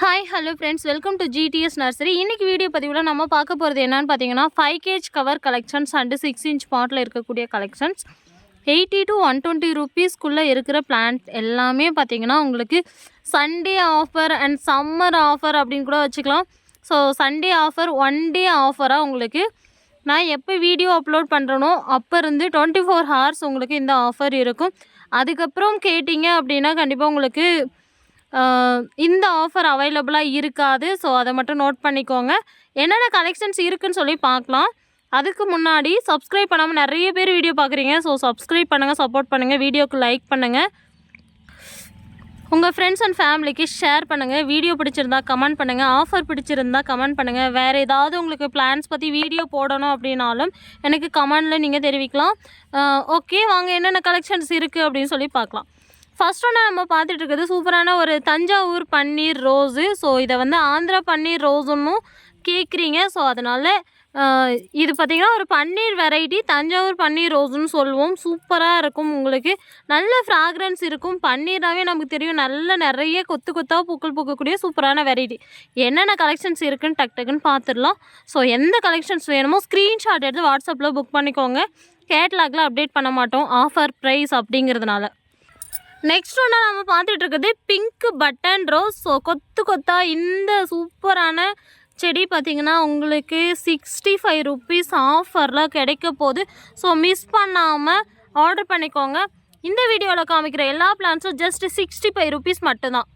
Hi hello friends welcome to GTS nursery இன்னைக்கு video பதிவில் நம்ம பார்க்க போகிறது என்னன்னு பார்த்தீங்கன்னா five gauge cover collections and six inch bottle இருக்கக்கூடிய collections eighty to one twenty ருபீஸ்க்குள்ளே இருக்கிற பிளான்ட் எல்லாமே பார்த்தீங்கன்னா உங்களுக்கு Sunday offer and summer offer அப்படின்னு கூட வச்சுக்கலாம். So Sunday offer one day ஆஃபராக உங்களுக்கு நான் எப்போ வீடியோ அப்லோட் பண்ணுறனோ அப்போ இருந்து டுவெண்ட்டி ஃபோர் ஹவர்ஸ் உங்களுக்கு இந்த ஆஃபர் இருக்கும். அதுக்கப்புறம் கேட்டிங்க அப்படின்னா கண்டிப்பாக உங்களுக்கு இந்த ஆஃபர் அவைலபிளாக இருக்காது. ஸோ அதை மட்டும் நோட் பண்ணிக்கோங்க. என்னென்ன கலெக்ஷன்ஸ் இருக்குன்னு சொல்லி பார்க்கலாம். அதுக்கு முன்னாடி சப்ஸ்கிரைப் பண்ணாமல் நிறைய பேர் வீடியோ பார்க்குறீங்க. ஸோ சப்ஸ்கிரைப் பண்ணுங்கள் சப்போர்ட் பண்ணுங்கள் வீடியோக்கு லைக் பண்ணுங்கள் உங்கள் ஃப்ரெண்ட்ஸ் அண்ட் ஃபேமிலிக்கு ஷேர் பண்ணுங்கள் வீடியோ பிடிச்சிருந்தா கமெண்ட் பண்ணுங்கள் ஆஃபர் பிடிச்சிருந்தா கமெண்ட் பண்ணுங்கள் வேறு ஏதாவது உங்களுக்கு பிளான்ஸ் பற்றி வீடியோ போடணும் அப்படின்னாலும் எனக்கு கமெண்டில் நீங்கள் தெரிவிக்கலாம். ஓகே வாங்க என்னென்ன கலெக்ஷன்ஸ் இருக்குது அப்படின்னு சொல்லி பார்க்கலாம். ஃபர்ஸ்ட் ஒன்று நம்ம பார்த்துட்டு இருக்கிறது சூப்பரான ஒரு தஞ்சாவூர் பன்னீர் ரோஸு. ஸோ இதை வந்து ஆந்திரா பன்னீர் ரோஸுன்னு கேட்குறீங்க. ஸோ அதனால் இது பார்த்திங்கன்னா ஒரு பன்னீர் வெரைட்டி தஞ்சாவூர் பன்னீர் ரோஸுன்னு சொல்லுவோம். சூப்பராக இருக்கும் உங்களுக்கு. நல்ல ஃப்ராக்ரன்ஸ் இருக்கும். பன்னீர்னாவே நமக்கு தெரியும். நல்ல நிறைய கொத்து கொத்தாக பூக்கள் பூக்கக்கூடிய சூப்பரான வெரைட்டி என்னென்ன கலெக்ஷன்ஸ் இருக்குன்னு டக் டக்குன்னு பார்த்துடலாம். ஸோ எந்த கலெக்ஷன்ஸ் வேணுமோ ஸ்க்ரீன்ஷாட் எடுத்து வாட்ஸ்அப்பில் புக் பண்ணிக்கோங்க. கேட்லாகில் அப்டேட் பண்ண மாட்டோம். ஆஃபர் ப்ரைஸ் அப்படிங்கிறதுனால. நெக்ஸ்ட் ஒன்றா நம்ம பார்த்துட்டு இருக்குது. பிங்க் பட்டன் ரோஸ் ஸோ கொத்து கொத்தா இந்த சூப்பரான செடி பார்த்திங்கன்னா உங்களுக்கு சிக்ஸ்டி ஃபைவ் ருபீஸ் ஆஃபரில் கிடைக்க போகுது. ஸோ மிஸ் பண்ணாமல் ஆர்டர் பண்ணிக்கோங்க. இந்த வீடியோவில் காமிக்கிற எல்லா பிளான்ஸும் ஜஸ்ட் சிக்ஸ்டி ஃபைவ் ருபீஸ் மட்டும்தான்.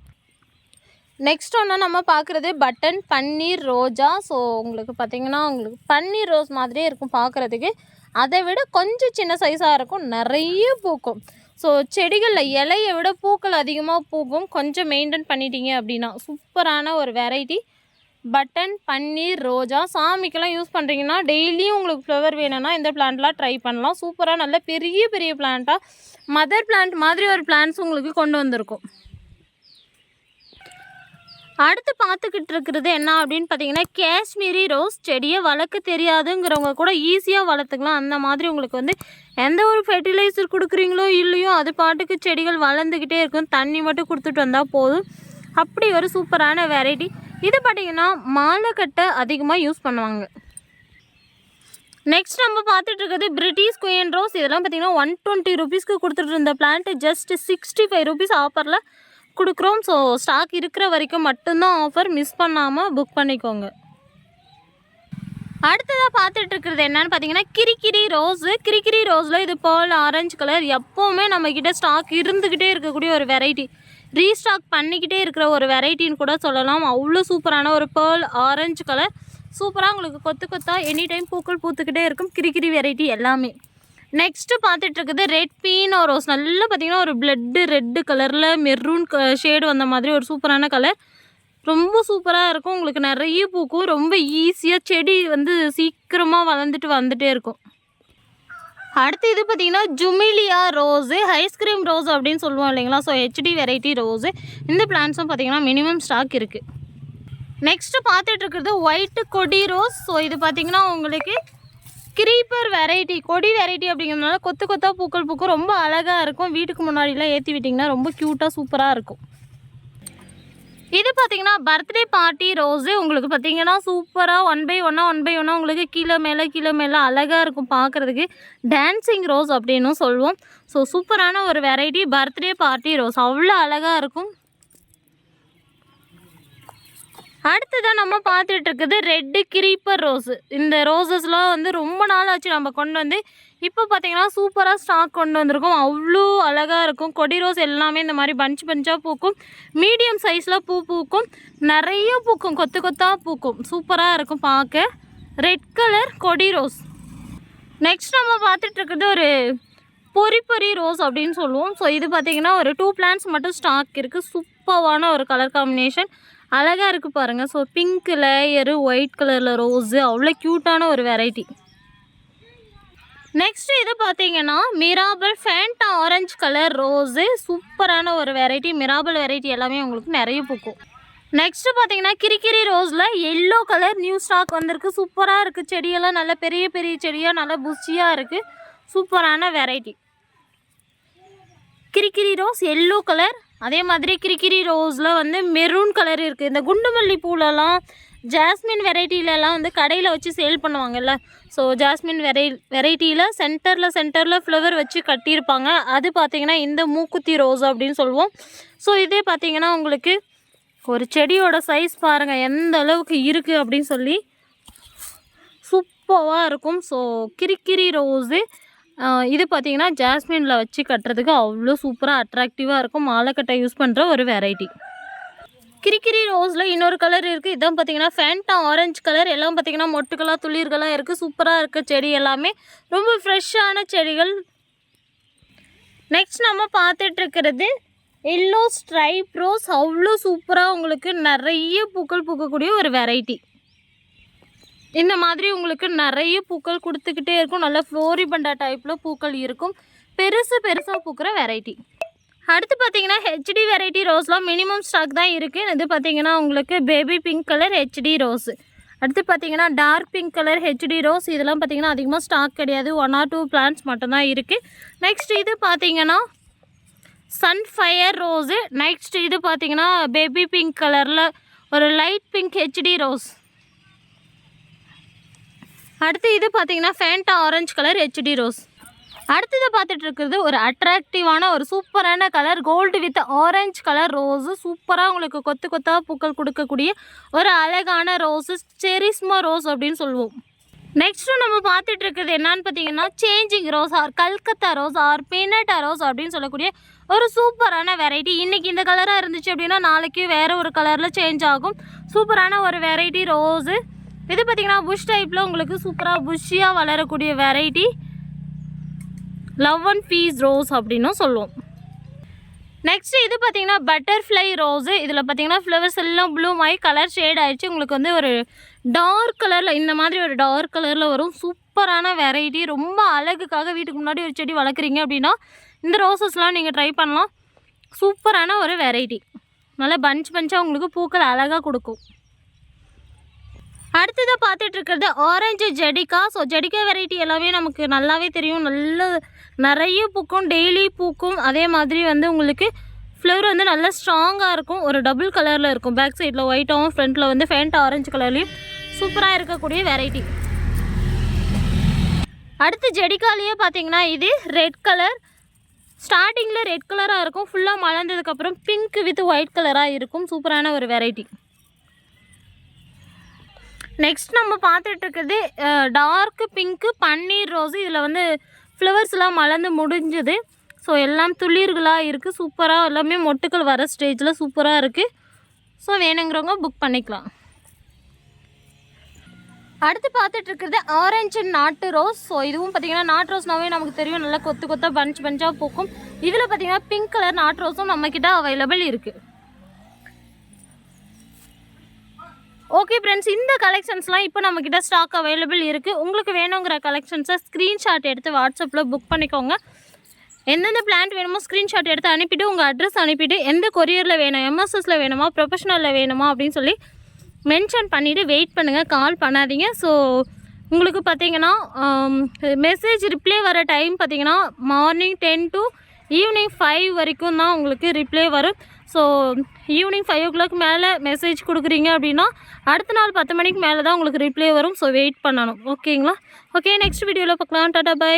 நெக்ஸ்ட் ஒன்று நம்ம பார்க்குறது பட்டன் பன்னீர் ரோஜா. ஸோ உங்களுக்கு பார்த்தீங்கன்னா உங்களுக்கு பன்னீர் ரோஸ் மாதிரியே இருக்கும் பார்க்குறதுக்கு. அதை விட கொஞ்சம் சின்ன சைஸாக இருக்கும். நிறைய பூக்கும். ஸோ செடிகளில் இலையை விட பூக்கள் அதிகமாக பூக்கும். கொஞ்சம் மெயின்டைன் பண்ணிட்டீங்க அப்படின்னா சூப்பரான ஒரு வெரைட்டி பட்டன் பன்னீர் ரோஜா சாமிக்கெல்லாம் யூஸ் பண்ணுறீங்கன்னா டெய்லியும் உங்களுக்கு ஃப்ளவர் வேணும்னா இந்த பிளான்ட்லாம் ட்ரை பண்ணலாம். சூப்பராக நல்ல பெரிய பெரிய பிளான்ட்டாக மதர் பிளான்ட் மாதிரி ஒரு பிளான்ட்ஸ் உங்களுக்கு கொண்டு வந்திருக்கும். அடுத்து பார்த்துக்கிட்டு இருக்கிறது என்ன அப்படின்னு பார்த்தீங்கன்னா காஷ்மீரி ரோஸ் செடியை வளர்க்க தெரியாதுங்கிறவங்க கூட ஈஸியாக வளர்த்துக்கலாம். அந்த மாதிரி உங்களுக்கு வந்து எந்த ஒரு ஃபெர்டிலைசர் கொடுக்குறீங்களோ இல்லையோ அது பாட்டுக்கு செடிகள் வளர்ந்துக்கிட்டே இருக்கும். தண்ணி மட்டும் கொடுத்துட்டு வந்தால் போதும். அப்படி ஒரு சூப்பரான வெரைட்டி இது பார்த்தீங்கன்னா மாலை அதிகமாக யூஸ் பண்ணுவாங்க. நெக்ஸ்ட் நம்ம பார்த்துட்டு இருக்கிறது பிரிட்டிஷ் குயின் ரோஸ் இதெல்லாம் பார்த்தீங்கன்னா ஒன் டுவெண்ட்டி ருபீஸ்க்கு கொடுத்துட்டு இருந்த plant just sixty five rupees ஆஃபரில் கொடுக்குறோம். ஸோ ஸ்டாக் இருக்கிற வரைக்கும் மட்டும்தான் ஆஃபர் மிஸ் பண்ணாமல் புக் பண்ணிக்கோங்க. அடுத்ததாக பார்த்துட்டு இருக்கிறது என்னன்னு பார்த்தீங்கன்னா கிரிக்கிரி ரோஸு கிரிக்கிரி ரோஸில் இது பேர்ல் ஆரஞ்சு கலர் எப்போவுமே நம்மக்கிட்ட ஸ்டாக் இருந்துக்கிட்டே இருக்கக்கூடிய ஒரு வெரைட்டி ரீஸ்டாக் பண்ணிக்கிட்டே இருக்கிற ஒரு வெரைட்டின்னு கூட சொல்லலாம். அவ்வளோ சூப்பரான ஒரு பேர்ல் ஆரஞ்சு கலர் சூப்பராக உங்களுக்கு கொத்து கொத்தாக எனி டைம் பூக்கள் பூத்துக்கிட்டே இருக்கும். கிரிக்கிரி வெரைட்டி எல்லாமே. நெக்ஸ்ட்டு பார்த்துட்டு இருக்குது ரெட் பீனோ ரோஸ் நல்லா பார்த்தீங்கன்னா ஒரு பிளட்டு ரெட்டு கலரில் மெரூன் ஷேடு வந்த மாதிரி ஒரு சூப்பரான கலர் ரொம்ப சூப்பராக இருக்கும். உங்களுக்கு நிறைய பூக்கும். ரொம்ப ஈஸியாக செடி வந்து சீக்கிரமாக வளர்ந்துட்டு வந்துகிட்டே இருக்கும். அடுத்து இது பார்த்தீங்கன்னா ஜுமிலியா ரோஸு ஐஸ்கிரீம் ரோஸ் அப்படின்னு சொல்லுவோம் இல்லைங்களா? ஸோ ஹெச்டி வெரைட்டி ரோஸு இந்த பிளான்ஸும் பார்த்தீங்கன்னா மினிமம் ஸ்டாக் இருக்குது நெக்ஸ்ட்டு பார்த்துட்டு இருக்கிறது ஒயிட்டு கொடி ரோஸ் ஸோ இது பார்த்தீங்கன்னா உங்களுக்கு கிரீப்பர் வெரைட்டி கொடி வெரைட்டி அப்படிங்கிறதுனால கொத்து கொத்தா பூக்கள் பூக்கும். ரொம்ப அழகாக இருக்கும். வீட்டுக்கு முன்னாடிலாம் ஏற்றி விட்டிங்கன்னா ரொம்ப க்யூட்டாக சூப்பராக இருக்கும். இது பார்த்தீங்கன்னா பர்த்டே பார்ட்டி ரோஸு உங்களுக்கு பார்த்தீங்கன்னா சூப்பராக ஒன் பை ஒன்னாக ஒன் பை ஒன்னாக உங்களுக்கு கீழே மேலே கீழே மேலே அழகாக இருக்கும் பார்க்குறதுக்கு டான்சிங் ரோஸ் அப்படின்னும் சொல்லுவோம். ஸோ சூப்பரான ஒரு வெரைட்டி பர்த்டே பார்ட்டி ரோஸ் அவ்வளோ அழகாக இருக்கும். அடுத்ததாக நம்ம பார்த்துட்டு இருக்குது ரெட்டு கிரீப்பர் ரோஸு. இந்த ரோசஸ்லாம் வந்து ரொம்ப நாள் ஆச்சு நம்ம கொண்டு வந்து இப்போ பார்த்தீங்கன்னா சூப்பராக ஸ்டாக் கொண்டு வந்திருக்கோம். அவ்வளோ அழகாக இருக்கும். கொடி ரோஸ் எல்லாமே இந்த மாதிரி பஞ்ச் பஞ்சாக பூக்கும். மீடியம் சைஸில் பூ பூக்கும். நிறைய பூக்கும். கொத்து கொத்தாக பூக்கும். சூப்பராக இருக்கும் பார்க்க. ரெட் கலர் கொடி ரோஸ். நெக்ஸ்ட் நம்ம பார்த்துட்டு இருக்கிறது ஒரு பொறி பொறி ரோஸ் அப்படின்னு சொல்லுவோம். ஸோ இது பார்த்தீங்கன்னா ஒரு டூ பிளான்ஸ் மட்டும் ஸ்டாக் இருக்குது சூப்பரான ஒரு கலர் காம்பினேஷன் அழகாக இருக்குது பாருங்கள் ஸோ பிங்க் லேயரு ஒயிட் கலரில் ரோஸு அவ்வளோ க்யூட்டான ஒரு வெரைட்டி நெக்ஸ்ட் இது பார்த்தீங்கன்னா Mirabel Fanta orange colour rose சூப்பரான ஒரு வெரைட்டி மிராபல் வெரைட்டி எல்லாமே உங்களுக்கு நிறைய பூக்கும். நெக்ஸ்ட் பார்த்தீங்கன்னா கிரிக்கிரி ரோஸில் எல்லோ கலர் நியூ ஸ்டாக் வந்திருக்கு. சூப்பராக இருக்குது செடியெல்லாம் நல்ல பெரிய பெரிய செடியாக நல்லா புஷியாக இருக்குது சூப்பரான வெரைட்டி. கிரிக்கிரி ரோஸ் எல்லோ கலர். அதே மாதிரி கிரிக்கிரி ரோஸில் வந்து மெரூன் கலர் இருக்குது இந்த குண்டுமல்லி பூலெல்லாம் ஜாஸ்மின் வெரைட்டிலலாம் வந்து கடையில் வச்சு சேல் பண்ணுவாங்கல்ல. ஸோ ஜாஸ்மின் வெரை வெரைட்டியில் சென்டரில் சென்டரில் ஃப்ளவர் வச்சு கட்டியிருப்பாங்க. அது பார்த்திங்கன்னா இந்த மூக்குத்தி ரோஸ் அப்படின்னு சொல்லுவோம். ஸோ இதே பார்த்தீங்கன்னா உங்களுக்கு ஒரு செடியோட சைஸ் பாருங்கள் எந்த அளவுக்கு இருக்குது அப்படின்னு சொல்லி சூப்பராக இருக்கும். ஸோ கிரிக்கிரி ரோஸு இது பார்த்தீங்கன்னா ஜாஸ்மினில் வச்சு கட்டுறதுக்கு அவ்வளோ சூப்பராக அட்ராக்டிவாக இருக்கும். மாலைக்கட்டை யூஸ் பண்ணுற ஒரு வெரைட்டி கிரிக்கிரி ரோஸில் இன்னொரு கலர் இருக்குது இதான் பார்த்தீங்கன்னா ஃபேண்டா ஆரஞ்சு கலர் எல்லாம் பார்த்தீங்கன்னா மொட்டுக்களாக துளிர்களாக இருக்குது சூப்பராக இருக்க செடி எல்லாமே. ரொம்ப ஃப்ரெஷ்ஷான செடிகள். நெக்ஸ்ட் நம்ம பார்த்துட்ருக்கிறது எல்லோ ஸ்ட்ரைப் ரோஸ் அவ்வளோ சூப்பராக உங்களுக்கு நிறைய பூக்கள் பூக்கக்கூடிய ஒரு வெரைட்டி இந்த மாதிரி உங்களுக்கு நிறைய பூக்கள் கொடுத்துக்கிட்டே இருக்கும். நல்ல ஃப்ளோரிபண்டா டைப்பில் பூக்கள் இருக்கும். பெருசு பெருசாக பூக்கிற வெரைட்டி அடுத்து பார்த்தீங்கன்னா ஹெச்டி வெரைட்டி ரோஸ்லாம் மினிமம் ஸ்டாக் தான் இருக்குது இது பார்த்தீங்கன்னா உங்களுக்கு baby pink colour HD rose அடுத்து பார்த்தீங்கன்னா dark pink colour HD rose இதெல்லாம் பார்த்தீங்கன்னா அதிகமாக ஸ்டாக் கிடையாது. ஒன் ஆர் டூ பிளான்ஸ் மட்டும்தான் இருக்குது நெக்ஸ்ட் இது பார்த்தீங்கன்னா சன்ஃபயர் ரோஸு நெக்ஸ்ட் இது பார்த்தீங்கன்னா பேபி பிங்க் கலரில் ஒரு லைட் பிங்க் ஹெச்டி ரோஸ் அடுத்து இது பார்த்தீங்கன்னா Fanta orange colour HD rose அடுத்தது பார்த்துட்டு இருக்கிறது ஒரு அட்ராக்டிவான ஒரு சூப்பரான colour gold with orange colour rose சூப்பராக உங்களுக்கு கொத்து கொத்தாக பூக்கள் கொடுக்கக்கூடிய ஒரு அழகான ரோஸு செரிஸ்மா ரோஸ் அப்படின்னு சொல்லுவோம். நெக்ஸ்ட்டு நம்ம பார்த்துட்டு இருக்கிறது என்னன்னு பார்த்தீங்கன்னா changing rose or Calcutta rose or பீனட்டா rose அப்படின்னு சொல்லக்கூடிய ஒரு சூப்பரான வெரைட்டி இன்றைக்கி இந்த கலராக இருந்துச்சு அப்படின்னா நாளைக்கு வேறு ஒரு கலரில் சேஞ்ச் ஆகும். சூப்பரான ஒரு வெரைட்டி ரோஸு இது பார்த்தீங்கன்னா புஷ் டைப்பில் உங்களுக்கு சூப்பராக புஷ்ஷியாக வளரக்கூடிய variety love and peace rose அப்படின்னும் சொல்லுவோம். நெக்ஸ்ட் இது பார்த்தீங்கன்னா பட்டர்ஃப்ளை ரோஸு இதில் பார்த்தீங்கன்னா ஃப்ளவர்ஸ் எல்லாம் ப்ளூம் ஆகி கலர் ஷேட் ஆகிடுச்சு உங்களுக்கு வந்து ஒரு டார்க் கலரில் இந்த மாதிரி ஒரு டார்க் கலரில் வரும். சூப்பரான வெரைட்டி ரொம்ப அழகுக்காக வீட்டுக்கு முன்னாடி ஒரு செடி வளர்க்குறீங்க அப்படின்னா இந்த ரோசஸ்லாம் நீங்கள் ட்ரை பண்ணலாம். சூப்பரான ஒரு வெரைட்டி நல்லா பஞ்ச் பஞ்சாக உங்களுக்கு பூக்கள் அழகாக கொடுக்கும். அடுத்ததாக பார்த்துட்டு இருக்கிறது ஆரஞ்சு ஜடிக்கா ஸோ ஜடிக்கா வெரைட்டி எல்லாமே நமக்கு நல்லாவே தெரியும். நல்ல நிறைய பூக்கும் டெய்லி பூக்கும். அதே மாதிரி வந்து உங்களுக்கு ஃப்ளவர் வந்து நல்லா ஸ்ட்ராங்காக இருக்கும். ஒரு டபுள் கலரில் இருக்கும். பேக் சைடில் ஒயிட்டாகவும் ஃப்ரண்ட்டில் வந்து ஃபேண்ட் ஆரஞ்சு கலர்லேயும் சூப்பராக இருக்கக்கூடிய வெரைட்டி அடுத்து ஜெடிக்காலேயே பார்த்தீங்கன்னா இது ரெட் கலர் ஸ்டார்டிங்கில் ரெட் கலராக இருக்கும். ஃபுல்லாக மலர்ந்ததுக்கப்புறம் பிங்க் வித் ஒயிட் கலராக இருக்கும். சூப்பரான ஒரு வெரைட்டி நெக்ஸ்ட் நம்ம பார்த்துட்டு டார்க்கு டார்க் பிங்க்கு பன்னீர் ரோஸு இதில் வந்து ஃப்ளவர்ஸ்லாம் மலர்ந்து முடிஞ்சது. ஸோ எல்லாம் துளிர்களாக இருக்குது சூப்பராக எல்லாமே மொட்டுக்கள் வர ஸ்டேஜில் சூப்பராக இருக்குது ஸோ வேணுங்கிறவங்க புக் பண்ணிக்கலாம். அடுத்து பார்த்துட்டு இருக்கிறது ஆரஞ்சு நாட்டு ரோஸ் ஸோ இதுவும் பார்த்தீங்கன்னா நாட்டு ரோஸ்னாவே நமக்கு தெரியும் நல்லா கொத்து கொத்தாக பஞ்ச் பஞ்சாக பூக்கும். இதில் பார்த்தீங்கன்னா பிங்க் கலர் நாட்டு ரோஸும் நம்மக்கிட்ட அவைலபிள் இருக்குது ஓகே ஃப்ரெண்ட்ஸ் இந்த கலெக்ஷன்ஸ்லாம் இப்போ நம்மக்கிட்ட ஸ்டாக் அவைலபிள் இருக்குது உங்களுக்கு வேணுங்கிற கலெக்ஷன்ஸை ஸ்க்ரீன்ஷாட் எடுத்து வாட்ஸ்அப்பில் புக் பண்ணிக்கோங்க. எந்தெந்த பிளான்ட் வேணுமோ ஸ்க்ரீன்ஷாட் எடுத்து அனுப்பிட்டு உங்கள் அட்ரஸ் அனுப்பிட்டு எந்த கொரியரில் வேணும் எம்எஸ்எஸில் வேணுமா ப்ரொஃபஷனலில் வேணுமா அப்படின்னு சொல்லி மென்ஷன் பண்ணிவிட்டு வெயிட் பண்ணுங்கள் கால் பண்ணாதீங்க. ஸோ உங்களுக்கு பார்த்தீங்கன்னா um, மெசேஜ் ரிப்ளை வர டைம் பார்த்தீங்கன்னா morning ten to evening five வரைக்கும் தான் உங்களுக்கு ரிப்ளை வரும். So evening five o'clock மேலே மெசேஜ் கொடுக்குறீங்க அப்படின்னா அடுத்த நாள் பத்து மணிக்கு மேலே தான் உங்களுக்கு ரிப்ளை வரும். ஸோ வெயிட் பண்ணணும். ஓகேங்களா ஓகே நெக்ஸ்ட் வீடியோவில் பார்க்கலாம். Tata bye